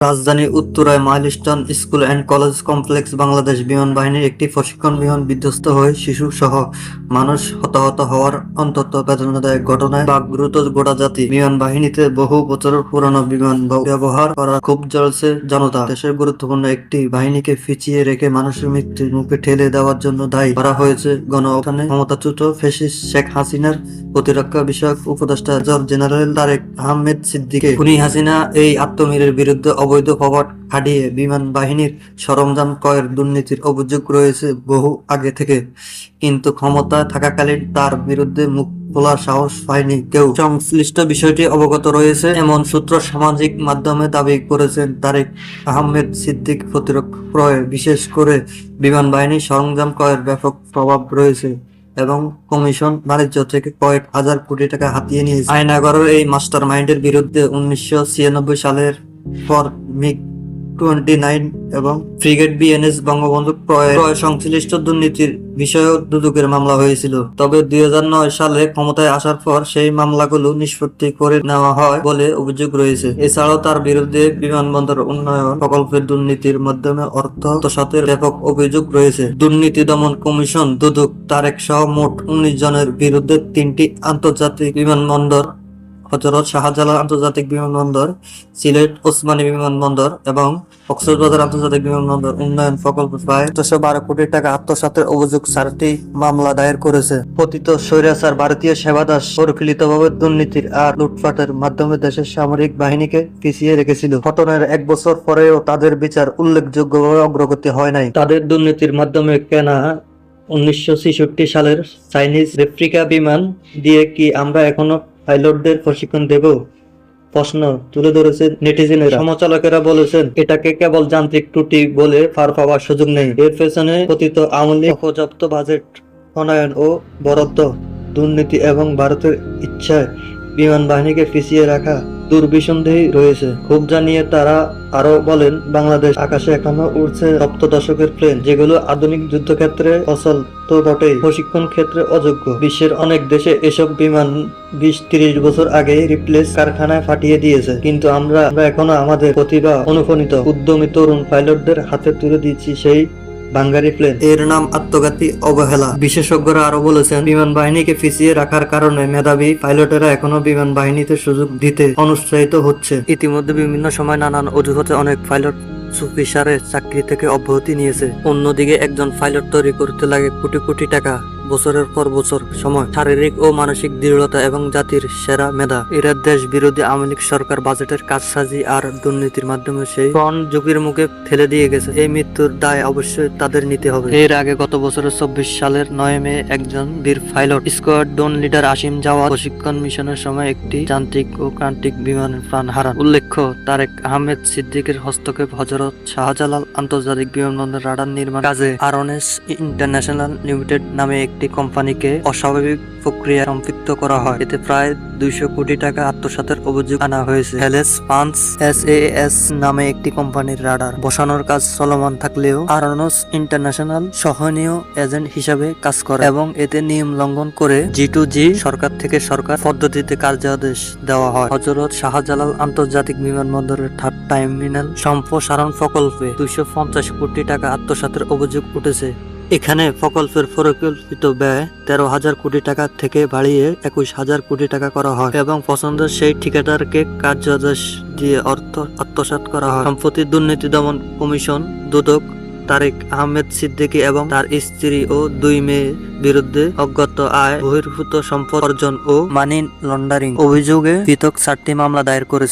রাজধানী উত্তরায় Milestone school and college complex Bangladesh বিমান বাহিনীর একটি প্রশিক্ষণ বিমান বিধ্বস্ত হয়ে শিশু সহ মানুষ হতাহত হওয়ার অন্তত বেদনাদায়ক ঘটনায় বাগ্রুত গোটা জাতি বিমান বাহিনীতে বহু বছরের পুরনো বিমান ব্যবহার করা খুব জ্বলছে জনতা। দেশের গুরুত্বপূর্ণ একটি বাহিনীকে ফিচিয়ে রেখে মানুষের মৃত্যুর মুখে ঠেলে দেওয়ার জন্য দায়ী করা হয়েছে গণ অভ্যুত্থানে ক্ষমতাচ্যুত ফেসিস শেখ হাসিনার প্রতিরক্ষা বিষয়ক উপদেষ্টা জেনারেল তারেক আহমেদ সিদ্দিকে। খুনি হাসিনা এই আত্মমীরের বিরুদ্ধে অবৈধ কবাট খাটিয়ে বিমান বাহিনীর সরঞ্জাম ক্রয়ের দুর্নীতির অভিযোগ রয়েছে বহু আগে থেকে। কিন্তু ক্ষমতা থাকাকালীন তার বিরুদ্ধে মুখ খোলার সাহস পায়নি কেউ। সংশ্লিষ্ট বিষয়টি অবগত রয়েছে, এমন সূত্র সামাজিক মাধ্যমে দাবি করেছেন তারেক আহমেদ সিদ্দিক প্রতিরক্ষা ক্রয়ে। বিশেষ করে বিমান বাহিনীর সরঞ্জাম ক্রয়ের ব্যাপক প্রভাব রয়েছে এবং কমিশন বাণিজ্য থেকে কয়েক হাজার কোটি টাকা হাতিয়ে নিয়েছে। আয়নাগরের এই মাস্টার মাইন্ডের বিরুদ্ধে উনিশশো ছিয়ানব্বই সালের পর মিগ টোয়েন্টি নাইন এবং ফ্রিগেট বিএনএস বঙ্গবন্ধু ক্রয় সংশ্লিষ্ট দুর্নীতির বিষয়েও দুদকের মামলা হয়েছিল। তবে দুই হাজার নয় সালে ক্ষমতায় আসার পর সেই মামলাগুলো নিষ্পত্তি করে নেওয়া হয় বলে অভিযোগ রয়েছে। এছাড়াও তার বিরুদ্ধে বিমানবন্দর উন্নয়ন প্রকল্পের দুর্নীতির মাধ্যমে অর্থ আত্মসাতের ব্যাপক অভিযোগ রয়েছে। দুর্নীতি দমন কমিশন দুদক তারেক সহ মোট উনিশ জনের বিরুদ্ধে তিনটি আন্তর্জাতিক বিমানবন্দর হজরত শাহজালাল আন্তর্জাতিক বিমানবন্দর, সিলেট ওসমানী বিমানবন্দর এবং কক্সবাজার আন্তর্জাতিক বিমানবন্দর উন্নয়ন প্রকল্প প্রায় চোদ্দশো বারো কোটি টাকা আত্মসাতের অভিযোগ চারটি মামলা দায়ের করেছে। পতিত স্বৈরাচার ভারতীয় সেবাদাস পরিকল্পিতভাবে দুর্নীতির আর লুটপাটের মাধ্যমে দেশের সামরিক বাহিনীকে পিছিয়ে রেখেছিল। ঘটনার এক বছর পরেও তাদের বিচার উল্লেখযোগ্যভাবে অগ্রগতি হয় নাই। তাদের দুর্নীতির মাধ্যমে কেনা উনিশশো ছেষট্টি সালের চাইনিজ রেফ্রিকা বিমান দিয়ে কি আমরা এখনও পাইলটদের প্রশিক্ষণ দেব। প্রশ্ন তুলে ধরেছে নেটিজেনেরা। সমালোচকেরা বলেছেন, এটাকে কেবল যান্ত্রিক ত্রুটি বলে পার পাওয়ার সুযোগ নেই। এর পেছনে কথিত আমলি অপর্যাপ্ত বাজেট, প্রণয়ন ও বরাদ্দ, দুর্নীতি এবং ভারতের ইচ্ছায় বিমান বাহিনীকে পিছিয়ে রাখা দুর্বিসন্দেহী রয়েছে। খুব জানিয়ে তারা আরও বলেন, বাংলাদেশ আকাশে এখনও উড়ছে সপ্ত দশকের প্লেন, যেগুলো আধুনিক যুদ্ধক্ষেত্রে অচল তো বটেই। প্রশিক্ষণ ক্ষেত্রে অযোগ্য। বিশ্বের অনেক দেশে এসব বিমান বিশ তিরিশ বছর আগে রিপ্লেস কারখানায় ফাটিয়ে দিয়েছে। কিন্তু আমরা এখনও আমাদের প্রতিভা অনুপ্রাণিত উদ্যমী তরুণ পাইলটদের হাতে তুলে দিচ্ছি সেই বাঙ্গারি প্লেন। এর নাম আত্মঘাতী অবহেলা। বিশেষজ্ঞরা আরও বলেছেন বিমান বাহিনীকে পিছিয়ে রাখার কারণে মেধাবী পাইলটেরা এখনও বিমান বাহিনীতে সুযোগ দিতে অনুৎসাহিত হচ্ছে। ইতিমধ্যে বিভিন্ন সময় নানান অজুহাতে অনেক পাইলট সুফিসারের চাকরি থেকে অব্যাহতি নিয়েছে। অন্যদিকে একজন পাইলট তৈরি করতে লাগে কোটি কোটি টাকা। বছরের পর বছর সময়, শারীরিক ও মানসিক দৃঢ়তা এবং জাতির সেরা মেধা। এরা দেশ বিরোধী আওয়ামী লীগ সরকার বাজেটের কাজসাজি আর দুর্নীতির মাধ্যমে সেই প্রাণ ঝুঁকির মুখে ঠেলে দিয়ে গেছে। এই মৃত্যুর দায় অবশ্যই তাদের নিতে হবে। এর আগে গত বছরের চব্বিশ সালের নয় মে একজন বীর পাইলট, স্কোয়াড্রন লিডার আসিম যাওয়া প্রশিক্ষণ মিশনের সময় একটি যান্ত্রিক ও ক্রান্তিক বিমানের প্রাণ হারান। উল্লেখ্য, তারেক আহমেদ সিদ্দিকের হস্তক্ষেপ হজরত শাহজালাল আন্তর্জাতিক বিমানবন্দর রাডার নির্মাণ কাজে আরএনএস ইন্টারন্যাশনাল লিমিটেড নামে একটি কোম্পানিকে অস্বাভাবিক প্রক্রিয়া সম্পৃক্ত করা হয়। এতে প্রায় দুইশো কোটি টাকা আত্মসাতের অভিযোগ আনা হয়েছে। হেলেস পান্স এস এস নামে একটি কোম্পানির রাডার। বসানোর কাজ চলমান থাকলেও আরনস ইন্টারন্যাশনাল সহনীয় এজেন্ট হিসাবে কাজ করে এবং এতে নিয়ম লঙ্ঘন করে জি টু জি সরকার থেকে সরকার পদ্ধতিতে কার্যাদেশ দেওয়া হয়। হজরত শাহজালাল আন্তর্জাতিক বিমানবন্দরের থার্ড টার্মিনাল সম্প্রসারণ প্রকল্পে দুইশো পঞ্চাশ কোটি টাকা আত্মসাতের অভিযোগ উঠেছে। এখানে প্রকল্পের পরিকল্পিত ব্যয় তেরো হাজার কোটি টাকা থেকে বাড়িয়ে একুশ হাজার কোটি টাকা করা হয় এবং পছন্দের সেই ঠিকাদারকে কার্যাদেশ দিয়ে অর্থ আত্মসাৎ করা হয়। সম্প্রতি দুর্নীতি দমন কমিশন দুদক তারেক আহমেদ সিদ্দিকী এবং তার স্ত্রী ও দুই মেয়ের বিরুদ্ধে অজ্ঞাত আয় বহির্ভূত সম্পদ অর্জন ও মানি লন্ডারিং অভিযোগে পৃথক চারটি মামলা দায়ের করেছে।